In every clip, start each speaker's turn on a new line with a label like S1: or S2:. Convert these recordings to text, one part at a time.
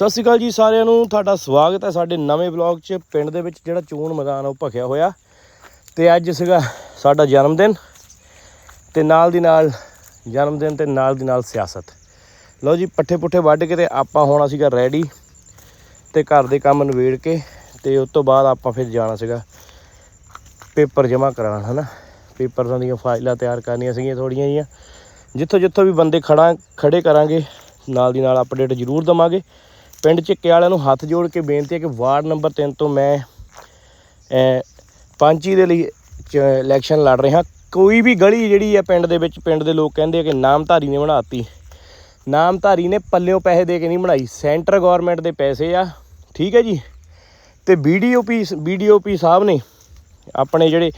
S1: ਸਤਿ ਸ਼੍ਰੀ ਅਕਾਲ ਜੀ ਸਾਰਿਆਂ ਨੂੰ, ਤੁਹਾਡਾ ਸਵਾਗਤ ਹੈ ਸਾਡੇ ਨਵੇਂ ਵਲੌਗ 'ਚ। ਪਿੰਡ ਦੇ ਵਿੱਚ ਜਿਹੜਾ ਚੋਣ ਮੈਦਾਨ ਉਹ ਭਖਿਆ ਹੋਇਆ। ਤੇ ਅੱਜ ਸੀਗਾ ਸਾਡਾ ਜਨਮ ਦਿਨ ਤੇ ਨਾਲ ਦੀ ਨਾਲ ਜਨਮ ਦਿਨ ਤੇ ਨਾਲ ਦੀ ਨਾਲ ਸਿਆਸਤ। ਲਓ ਜੀ ਪੱਠੇ ਪੁੱਠੇ ਵੱਢ ਕੇ ਤੇ ਆਪਾਂ ਹੋਣਾ ਸੀਗਾ ਰੈਡੀ ਤੇ ਘਰ ਦੇ ਕੰਮ ਨਵੇੜ ਕੇ ਤੇ ਉਸ ਤੋਂ ਬਾਅਦ ਆਪਾਂ ਫਿਰ ਜਾਣਾ ਸੀਗਾ ਪੇਪਰ ਜਮ੍ਹਾਂ ਕਰਾਉਣ, ਹਨਾ? ਪੇਪਰਾਂ ਦੀਆਂ ਫਾਈਲਾਂ ਤਿਆਰ ਕਰਨੀਆਂ ਸੀਗੀਆਂ ਥੋੜੀਆਂ ਜੀਆਂ ਜਿੱਥੋਂ ਜਿੱਥੋਂ ਵੀ ਬੰਦੇ ਖੜਾ ਖੜੇ ਕਰਾਂਗੇ, ਨਾਲ ਦੀ ਨਾਲ ਅਪਡੇਟ ਜ਼ਰੂਰ ਦਵਾਂਗੇ। ਪਿੰਡ ਚੱਕੇ ਵਾਲਿਆਂ ਨੂੰ ਹੱਥ ਜੋੜ ਕੇ ਬੇਨਤੀ ਹੈ ਕਿ ਵਾਰਡ ਨੰਬਰ 3 ਤੋਂ ਮੈਂ ਪੰਚੀ ਦੇ ਲਈ ਚ ਇਲੈਕਸ਼ਨ ਲੜ ਰਿਹਾ। ਕੋਈ ਵੀ ਗਲੀ ਜਿਹੜੀ ਹੈ ਪਿੰਡ ਦੇ ਵਿੱਚ, ਪਿੰਡ ਦੇ ਲੋਕ ਕਹਿੰਦੇ ਆ ਕਿ ਨਾਮਧਾਰੀ ਨੇ ਬਣਾਤੀ। ਨਾਮਧਾਰੀ ਨੇ ਪੱਲਿਓ ਪੈਸੇ ਦੇ ਕੇ ਨਹੀਂ ਬਣਾਈ। ਸੈਂਟਰ ਗਵਰਨਮੈਂਟ ਦੇ ਪੈਸੇ ਆ, ਠੀਕ ਹੈ ਜੀ। ਤੇ ਬੀਡੀਓਪੀ ਬੀਡੀਓਪੀ ਸਾਹਿਬ ਨੇ ਆਪਣੇ ਜਿਹੜੇ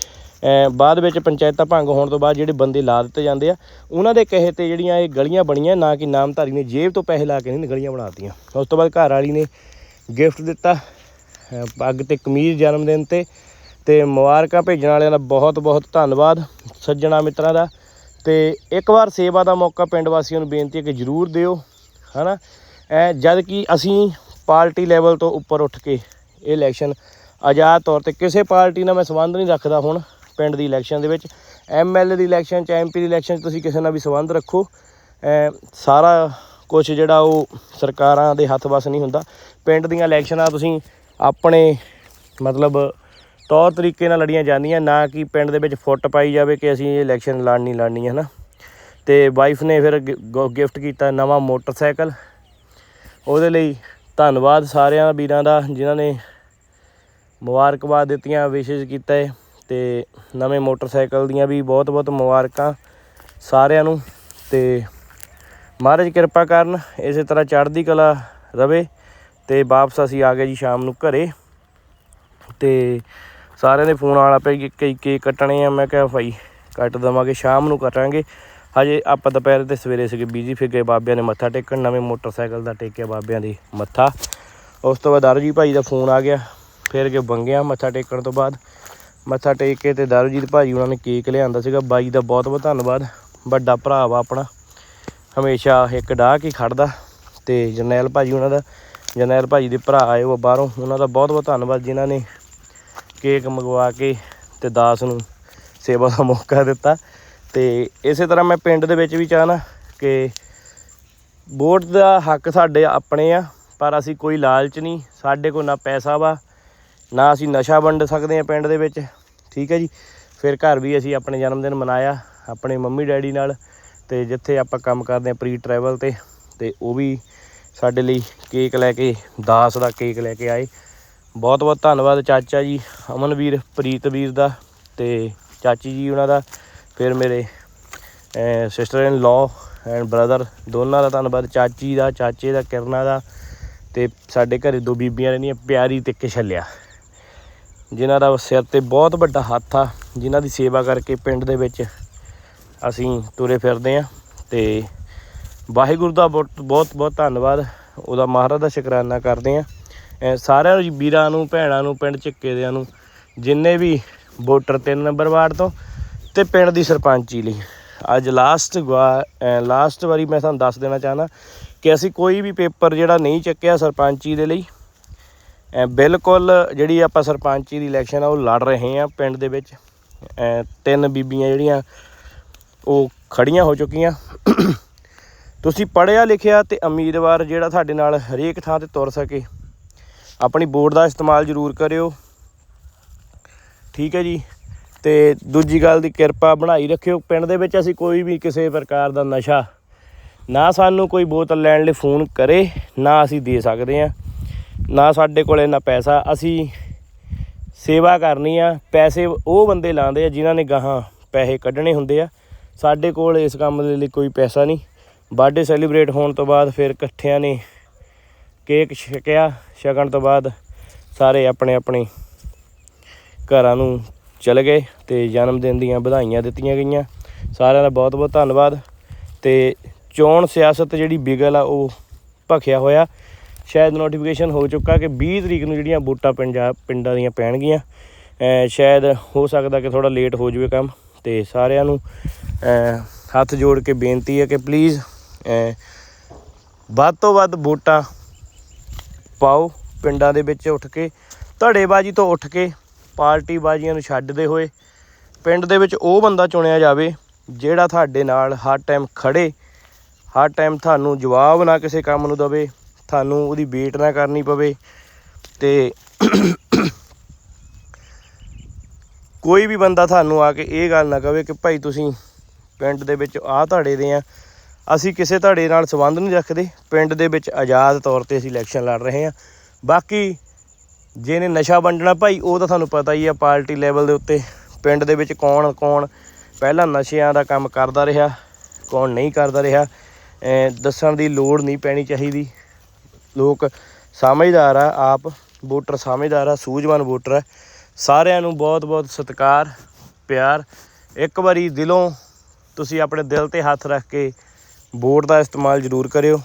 S1: ਬਾਅਦ ਵਿੱਚ ਪੰਚਾਇਤਾਂ ਭੰਗ ਹੋਣ ਤੋਂ ਬਾਅਦ ਜਿਹੜੇ ਬੰਦੇ ਲਾ ਦਿੱਤੇ ਜਾਂਦੇ ਆ ਉਹਨਾਂ ਦੇ ਕਹੇ ਤੇ ਜਿਹੜੀਆਂ ਇਹ ਗਲੀਆਂ ਬਣੀਆਂ ਨਾ ਕਿ ਨਾਮਧਾਰੀ ਨੇ ਜੇਬ ਤੋਂ ਪੈਸੇ ਲਾ ਕੇ ਨਹੀਂ ਗਲੀਆਂ ਬਣਾਤੀਆਂ ਉਸ ਤੋਂ ਬਾਅਦ ਘਰ ਵਾਲੀ ਨੇ ਗਿਫਟ ਦਿੱਤਾ ਅਹ, ਪੱਗ ਤੇ ਕਮੀਜ਼ ਜਨਮ ਦਿਨ ਤੇ ਤੇ ਮੁਬਾਰਕਾਂ ਭੇਜਣ ਵਾਲਿਆਂ ਦਾ ਬਹੁਤ ਬਹੁਤ ਧੰਨਵਾਦ ਸੱਜਣਾ ਮਿੱਤਰਾਂ ਦਾ। ਤੇ ਇੱਕ ਵਾਰ ਸੇਵਾ ਦਾ ਮੌਕਾ ਪਿੰਡ ਵਾਸੀਆਂ ਨੂੰ ਬੇਨਤੀ ਹੈ ਕਿ ਜ਼ਰੂਰ ਦਿਓ ਹਨਾ? ਐ ਜਦ ਕਿ ਅਸੀਂ ਪਾਰਟੀ ਲੈਵਲ ਤੋਂ ਉੱਪਰ ਉੱਠ ਕੇ ਇਹ ਇਲੈਕਸ਼ਨ ਆਜ਼ਾਦ ਤੌਰ ਤੇ ਕਿਸੇ ਪਾਰਟੀ ਨਾਲ ਮੈਂ ਸੰਬੰਧ ਨਹੀਂ ਰੱਖਦਾ ਹੁਣ। ਪਿੰਡ ਦੀ ਇਲੈਕਸ਼ਨ ਦੇ ਵਿੱਚ ਐਮਐਲਏ ਦੀ ਇਲੈਕਸ਼ਨ ਚ ਐਮਪੀ ਦੀ ਇਲੈਕਸ਼ਨ 'ਚ ਤੁਸੀਂ ਕਿਸੇ ਨਾਲ ਵੀ ਸੰਬੰਧ ਰੱਖੋ। ਐ, ਸਾਰਾ ਕੁਝ ਜਿਹੜਾ ਉਹ ਸਰਕਾਰਾਂ ਦੇ ਹੱਥ ਵੱਸ ਨਹੀਂ ਹੁੰਦਾ। ਪਿੰਡ ਦੀਆਂ ਇਲੈਕਸ਼ਨਾਂ ਤੁਸੀਂ ਆਪਣੇ ਮਤਲਬ ਤੌਰ ਤਰੀਕੇ ਨਾਲ ਲੜੀਆਂ ਜਾਂਦੀਆਂ, ਨਾ ਕਿ ਪਿੰਡ ਦੇ ਵਿੱਚ ਫੁੱਟ ਪਾਈ ਜਾਵੇ ਕਿ ਅਸੀਂ ਇਹ ਇਲੈਕਸ਼ਨ ਲੜਨੀ ਲੜਨੀ ਹੈ ਨਾ। ਤੇ ਵਾਈਫ ਨੇ ਫਿਰ ਗਿਫਟ ਕੀਤਾ ਨਵਾਂ ਮੋਟਰਸਾਈਕਲ। ਉਹਦੇ ਲਈ ਧੰਨਵਾਦ ਸਾਰਿਆਂ ਵੀਰਾਂ ਦਾ, ਜਿਨ੍ਹਾਂ ਨੇ ਮੁਬਾਰਕਬਾਦ ਦਿੱਤੀਆਂ ਵਿਸ਼ੇਸ਼ ਕੀਤਾ। ਹੈ ਤੇ ਨਵੇਂ ਮੋਟਰਸਾਈਕਲ ਦੀਆਂ ਵੀ ਬਹੁਤ ਬਹੁਤ ਮੁਬਾਰਕਾਂ ਸਾਰਿਆਂ ਨੂੰ ਤੇ ਮਹਾਰਾਜ ਕਿਰਪਾ ਕਰਨ, ਇਸੇ ਤਰ੍ਹਾਂ ਚੜ੍ਹਦੀ ਕਲਾ ਰਵੇ ਤੇ ਵਾਪਸ ਅਸੀਂ ਆ ਗਏ ਜੀ ਸ਼ਾਮ ਨੂੰ ਘਰੇ ਤੇ ਸਾਰਿਆਂ ਦੇ ਫੋਨ ਆਲਾ ਪਈ ਕਈ ਕੇਕ ਕੱਟਣੇ ਆ, ਮੈਂ ਕਿਹਾ ਭਾਈ ਕੱਟ ਦਵਾਂਗੇ, ਸ਼ਾਮ ਨੂੰ ਕਰਾਂਗੇ ਹਜੇ ਆਪਾਂ ਦੁਪਹਿਰ ਤੇ ਸਵੇਰੇ ਸੀਗੇ ਬੀਜੀ ਫਿਰ ਗਏ ਬਾਬਿਆਂ ਨੇ ਮੱਥਾ ਟੇਕਣ, ਨਵੇਂ ਮੋਟਰਸਾਈਕਲ ਦਾ ਟੇਕਿਆ ਬਾਬਿਆਂ ਦੇ ਮੱਥਾ। ਉਸ ਤੋਂ ਬਾਅਦ ਦਰਜੀ ਭਾਈ ਦਾ ਫੋਨ ਆ ਗਿਆ, ਫਿਰ ਕੇ ਬੰਗਿਆ ਮੱਥਾ ਟੇਕਣ ਤੋਂ ਬਾਅਦ। ਮੱਥਾ ਟੇਕ ਕੇ ਤੇ ਦਰਜੀਤ ਭਾਜੀ ਉਹਨਾਂ ਨੇ ਕੇਕ ਲਿਆਂਦਾ ਸੀਗਾ। ਬਾਈ ਦਾ ਬਹੁਤ ਬਹੁਤ ਧੰਨਵਾਦ। ਵੱਡਾ ਭਰਾ ਵਾ ਆਪਣਾ। ਹਮੇਸ਼ਾ ਇੱਕ ਡਾਹ ਕੇ ਖੜਦਾ। ਤੇ ਜਰਨੈਲ ਭਾਜੀ ਉਹਨਾਂ ਦਾ, ਜਰਨੈਲ ਭਾਜੀ ਦੇ ਭਰਾ ਆਏ ਉਹ ਬਾਹਰੋਂ। ਉਹਨਾਂ ਦਾ ਬਹੁਤ ਬਹੁਤ ਧੰਨਵਾਦ ਜਿਨ੍ਹਾਂ ਨੇ ਕੇਕ ਮੰਗਵਾ ਕੇ ਤੇ ਦਾਸ ਨੂੰ ਸੇਵਾ ਦਾ ਮੌਕਾ ਦਿੱਤਾ। ਤੇ ਇਸੇ ਤਰ੍ਹਾਂ ਮੈਂ ਪਿੰਡ ਦੇ ਵਿੱਚ ਵੀ ਚਾਹਨਾ ਕਿ ਵੋਟ ਦਾ ਹੱਕ ਸਾਡੇ ਆਪਣੇ ਆ, ਪਰ ਅਸੀਂ ਕੋਈ ਲਾਲਚ ਨਹੀਂ। ਸਾਡੇ ਕੋਲ ਨਾ ਪੈਸਾ ਵਾ ਨਾ ਅਸੀਂ ਨਸ਼ਾ ਵੰਡ ਸਕਦੇ ਆ ਪਿੰਡ ਦੇ ਵਿੱਚ, ਠੀਕ ਹੈ ਜੀ। ਫਿਰ ਘਰ ਵੀ ਅਸੀਂ ਆਪਣੇ ਜਨਮ ਦਿਨ ਮਨਾਇਆ, ਆਪਣੇ ਮੰਮੀ ਡੈਡੀ ਨਾਲ, ਤੇ ਜਿੱਥੇ ਆਪਾਂ ਕੰਮ ਕਰਦੇ ਆ ਪ੍ਰੀ ਟਰੈਵਲ ਤੇ ਤੇ ਉਹ ਵੀ ਸਾਡੇ ਲਈ ਕੇਕ ਲੈ ਕੇ, ਦਾਸ ਦਾ ਕੇਕ ਲੈ ਕੇ ਆਏ। ਬਹੁਤ ਬਹੁਤ ਧੰਨਵਾਦ ਚਾਚਾ ਜੀ, ਅਮਨਵੀਰ, ਪ੍ਰੀਤ ਵੀਰ ਦਾ ਤੇ ਚਾਚੀ ਜੀ ਉਹਨਾਂ ਦਾ, ਫਿਰ ਮੇਰੇ sister in law and brother ਦੋਨਾਂ ਦਾ ਧੰਨਵਾਦ, ਚਾਚੀ ਦਾ, ਚਾਚੇ ਦਾ, ਕਿਰਨਾ ਦਾ, ਤੇ ਸਾਡੇ ਘਰੇ ਦੋ ਬੀਬੀਆਂ ਰਹਿੰਦੀਆਂ, ਪਿਆਰੀ ਤੇ ਕਿਸ਼ਲਿਆ ਜਿਨ੍ਹਾਂ ਦਾ ਸਿਰ ਤੇ ਬਹੁਤ ਵੱਡਾ ਹੱਥ ਆ, ਜਿਨ੍ਹਾਂ ਦੀ ਸੇਵਾ ਕਰਕੇ ਪਿੰਡ ਦੇ ਵਿੱਚ ਅਸੀਂ ਤੁਰੇ ਫਿਰਦੇ ਆ ਤੇ ਵਾਹਿਗੁਰੂ ਦਾ ਬਹੁਤ ਬਹੁਤ ਬਹੁਤ ਧੰਨਵਾਦ। ਉਹਦਾ ਮਹਾਰਾਜ ਦਾ ਸ਼ੁਕਰਾਨਾ ਕਰਦੇ ਆ। ਅਹ ਸਾਰਿਆਂ ਨੂੰ, ਵੀਰਾਂ ਨੂੰ, ਭੈਣਾਂ ਨੂੰ, ਪਿੰਡ ਚੱਕੇ ਦਿਆਂ ਨੂੰ, ਜਿੰਨੇ ਵੀ ਵੋਟਰ 3 ਨੰਬਰ ਵਾਰਡ ਤੋਂ ਤੇ ਪਿੰਡ ਦੀ ਸਰਪੰਚੀ ਲਈ। ਅੱਜ ਲਾਸਟ ਲਾਸਟ ਵਾਰੀ ਮੈਂ ਤੁਹਾਨੂੰ ਦੱਸ ਦੇਣਾ ਚਾਹਨਾ ਕਿ ਅਸੀਂ ਕੋਈ ਵੀ ਪੇਪਰ ਜਿਹੜਾ ਨਹੀਂ ਚੱਕਿਆ ਸਰਪੰਚੀ ਦੇ ਲਈ ਬਿਲਕੁਲ ਜਿਹੜੀ ਆਪਾਂ ਸਰਪੰਚੀ ਦੀ ਇਲੈਕਸ਼ਨ ਆ, ਉਹ ਲੜ ਰਹੇ ਆ ਪਿੰਡ ਦੇ ਵਿੱਚ। ਅਹ ਤਿੰਨ ਬੀਬੀਆਂ ਜਿਹੜੀਆਂ, ਉਹ ਖੜੀਆਂ ਹੋ ਚੁੱਕੀਆਂ। ਤੁਸੀਂ ਪੜ੍ਹਿਆ ਲਿਖਿਆ ਤੇ ਉਮੀਦਵਾਰ ਜਿਹੜਾ ਤੁਹਾਡੇ ਨਾਲ ਹਰੇਕ ਥਾਂ ਤੇ ਤੁਰ ਸਕੇ, ਆਪਣੀ ਵੋਟ ਦਾ ਇਸਤੇਮਾਲ ਜ਼ਰੂਰ ਕਰਿਓ। ਠੀਕ ਹੈ ਜੀ। ਤੇ ਦੂਜੀ ਗੱਲ ਦੀ ਕਿਰਪਾ ਬਣਾਈ ਰੱਖਿਓ। ਪਿੰਡ ਦੇ ਵਿੱਚ ਅਸੀਂ ਕੋਈ ਵੀ ਕਿਸੇ ਪ੍ਰਕਾਰ ਦਾ ਨਸ਼ਾ, ਨਾ ਸਾਨੂੰ ਕੋਈ ਬੋਤਲ ਲੈਣ ਲਈ ਫੋਨ ਕਰੇ, ਨਾ ਅਸੀਂ ਦੇ ਸਕਦੇ ਆ ਨਾ ਸਾਡੇ ਕੋਲ ਇੰਨਾ ਪੈਸਾ। ਅਸੀਂ ਸੇਵਾ ਕਰਨੀ ਆ। ਪੈਸੇ ਉਹ ਬੰਦੇ ਲਾਉਂਦੇ ਆ ਜਿਨ੍ਹਾਂ ਨੇ ਗਾਹਾਂ ਪੈਸੇ ਕੱਢਣੇ ਹੁੰਦੇ ਆ। ਸਾਡੇ ਕੋਲ ਇਸ ਕੰਮ ਦੇ ਲਈ ਕੋਈ ਪੈਸਾ ਨਹੀਂ। ਬਰਥਡੇ ਸੈਲੀਬ੍ਰੇਟ ਹੋਣ ਤੋਂ ਬਾਅਦ ਫਿਰ ਇਕੱਠਿਆਂ ਨੇ ਕੇਕ ਛਕਿਆ। ਛਕਣ ਤੋਂ ਬਾਅਦ ਸਾਰੇ ਆਪਣੇ ਆਪਣੇ ਘਰਾਂ ਨੂੰ ਚਲੇ ਗਏ ਤੇ ਜਨਮ ਦਿਨ ਦੀਆਂ ਵਧਾਈਆਂ ਦਿੱਤੀਆਂ ਗਈਆਂ। ਸਾਰਿਆਂ ਦਾ ਬਹੁਤ ਬਹੁਤ ਧੰਨਵਾਦ। ਤੇ ਚੋਣ ਸਿਆਸਤ ਜਿਹੜੀ ਬਿਗਲ ਆ ਉਹ ਭਖਿਆ ਹੋਇਆ। ਸ਼ਾਇਦ ਨੋਟੀਫਿਕੇਸ਼ਨ ਹੋ ਚੁੱਕਾ ਕਿ 20 ਤਰੀਕ ਨੂੰ ਜਿਹੜੀਆਂ ਵੋਟਾਂ ਪੰਜਾਬ ਪਿੰਡਾਂ ਦੀਆਂ ਪੈਣਗੀਆਂ। ਸ਼ਾਇਦ ਹੋ ਸਕਦਾ ਕਿ ਥੋੜਾ ਲੇਟ ਹੋ ਜਾਵੇ ਕੰਮ, ਤੇ ਸਾਰਿਆਂ ਨੂੰ ਹੱਥ ਜੋੜ ਕੇ ਬੇਨਤੀ ਹੈ ਕਿ ਪਲੀਜ਼ ਵੱਧ ਤੋਂ ਵੱਧ ਵੋਟਾਂ ਪਾਓ ਪਿੰਡਾਂ ਦੇ ਵਿੱਚ ਉੱਠ ਕੇ, ਧੜੇਬਾਜ਼ੀ ਤੋਂ ਉੱਠ ਕੇ ਪਾਰਟੀ ਬਾਜ਼ੀਆਂ ਨੂੰ ਛੱਡਦੇ ਹੋਏ, ਪਿੰਡ ਦੇ ਵਿੱਚ ਉਹ ਬੰਦਾ ਚੁਣਿਆ ਜਾਵੇ ਜਿਹੜਾ ਤੁਹਾਡੇ ਨਾਲ ਹਰ ਟਾਈਮ ਖੜੇ, ਹਰ ਟਾਈਮ ਤੁਹਾਨੂੰ ਜਵਾਬ ਨਾ ਕਿਸੇ ਕੰਮ ਨੂੰ ਦਵੇ। ਤੁਹਾਨੂੰ ਉਹਦੀ ਵੇਟ ਨਾ ਕਰਨੀ ਪਵੇ ਤੇ ਕੋਈ ਵੀ ਬੰਦਾ ਤੁਹਾਨੂੰ ਆ ਕੇ ਇਹ ਗੱਲ ਨਾ ਕਵੇ ਕਿ ਭਾਈ ਤੁਸੀਂ ਪਿੰਡ ਦੇ ਵਿੱਚ ਆਹ ਧੜੇ ਦੇ ਆ, ਅਸੀਂ ਕਿਸੇ ਧੜੇ ਨਾਲ ਸੰਬੰਧ ਨਹੀਂ ਰੱਖਦੇ, ਪਿੰਡ ਦੇ ਵਿੱਚ ਆਜ਼ਾਦ ਤੌਰ ਤੇ ਅਸੀਂ ਇਲੈਕਸ਼ਨ ਲੜ ਰਹੇ ਹਾਂ ਬਾਕੀ ਜਿਹਨੇ ਨਸ਼ਾ ਵੰਡਣਾ ਭਾਈ, ਉਹ ਤਾਂ ਤੁਹਾਨੂੰ ਪਤਾ ਹੀ ਆ ਪਾਰਟੀ ਲੈਵਲ ਦੇ ਉੱਤੇ ਪਿੰਡ ਦੇ ਵਿੱਚ ਕੌਣ ਕੌਣ ਪਹਿਲਾਂ ਨਸ਼ਿਆਂ ਦਾ ਕੰਮ ਕਰਦਾ ਰਿਹਾ, ਕੌਣ ਨਹੀਂ ਕਰਦਾ ਰਿਹਾ। ਦੱਸਣ ਦੀ ਲੋੜ ਨਹੀਂ ਪੈਣੀ ਚਾਹੀਦੀ। ਲੋਕ ਸਮਝਦਾਰ ਆ, ਆਪ ਵੋਟਰ ਸਮਝਦਾਰ ਆ, ਸੂਝਵਾਨ ਵੋਟਰ ਆ। ਸਾਰਿਆਂ ਨੂੰ ਬਹੁਤ ਬਹੁਤ ਸਤਿਕਾਰ, ਪਿਆਰ। ਇੱਕ ਵਾਰੀ ਦਿਲੋਂ ਤੁਸੀਂ ਆਪਣੇ ਦਿਲ ਤੇ ਹੱਥ ਰੱਖ ਕੇ ਵੋਟ ਦਾ ਇਸਤੇਮਾਲ ਜ਼ਰੂਰ ਕਰਿਓ।